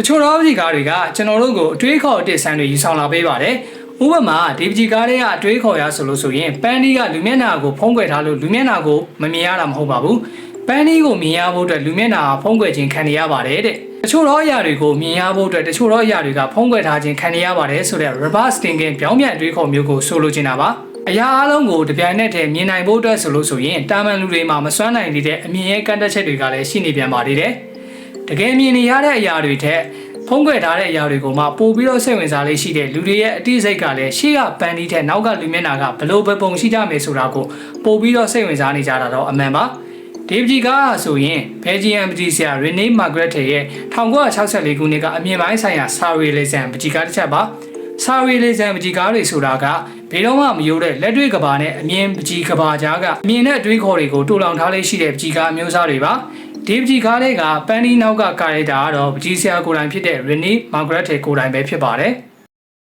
တချို့တော့ဒီကားတွေကကျွန်တော်တို့ကိုအတွေးခေါ်အတစ်ဆန်းတွေယူဆောင်လာပေးပါတယ်ဥပမာဒီပကြီးကားတွေကအတွေးခေါ်ရဆိုလို့ဆိုရင်ပန်းဒီကလူမျက်နှာကိုဖုံးကွယ်ထားလို့လူမျက်နှာကိုမမြင်ရတာမဟုတ်ပါဘူးပန်းဒီကိုမြင်ရဖို့အတွက်လူမျက်နှာကဖုံးကွယ်ခြင်းခံနေရပါတယ်တဲ့တချို့တော့အရာတွေကိုမြင်ရဖို့အတွက်တချို့တော့အရာတွေကဖုံးကွယ်ထားခြင်းခံနေရပါတယ်ဆိုတဲ့ reverse thinking ပြောင်းပြန်အတွေးခေါ်မျိုးကိုဆိုလိုချင်တာပါအရာအလုံးကိုတပြိုင်နက်တည်းမြင်နိုင်ဖို့အတွက်ဆိုလို့ဆိုရင်တာမန်လူတွေမှာမစွမ်းနိုင်သေးတဲ့အမြင်ရဲ့ကန့်တက်ချက်တွေကလည်းရှိနေပြန်ပါသေးတယ် တကယ်မြင်နေရတဲ့အရာတွေထက်ဖုံးကွယ်ထားတဲ့အရာတွေကိုမှပို့ပြီးတော့စိတ်ဝင်စားလေးရှိတဲ့လူတွေရဲ့အတိစိတ်ကလည်းရှေ့ကပန်ဒီထက်နောက်ကလူမျက်နှာကဘလို့ပဲပုံရှိကြမယ်ဆိုတာကိုပို့ပြီးတော့စိတ်ဝင်စားနေကြတာတော့အမှန်ပါဒီပကြီးကဆိုရင်ဘယ်ဂျီယမ်ပကြီးဆရာရီနီမာဂရက်ထေရဲ့1964ခုနှစ်ကအမြင်ပိုင်းဆိုင်ရာစာရီလီဇန်ပကြီးကတစ်ချက်ပါစာရီလီဇန်ပကြီးကားတွေဆိုတာကဘယ်တော့မှမယိုးတဲ့လက်တွေ့ကဘာနဲ့အမြင်ပကြီးကဘာကြားကအမြင်နဲ့အတွေးခေါ်တွေကိုတူလောင်ထားလေးရှိတဲ့ပကြီးကားအမျိုးအစားတွေပါ ဒီပကြီးကားတွေကပန်ဒီနောက်ကကာရိုက်တာကတော့ပကြီးဆရာကိုယ်တိုင်ဖြစ်တဲ့ရီနီမာဂရက်ထေကိုယ်တိုင်ပဲဖြစ်ပါတယ်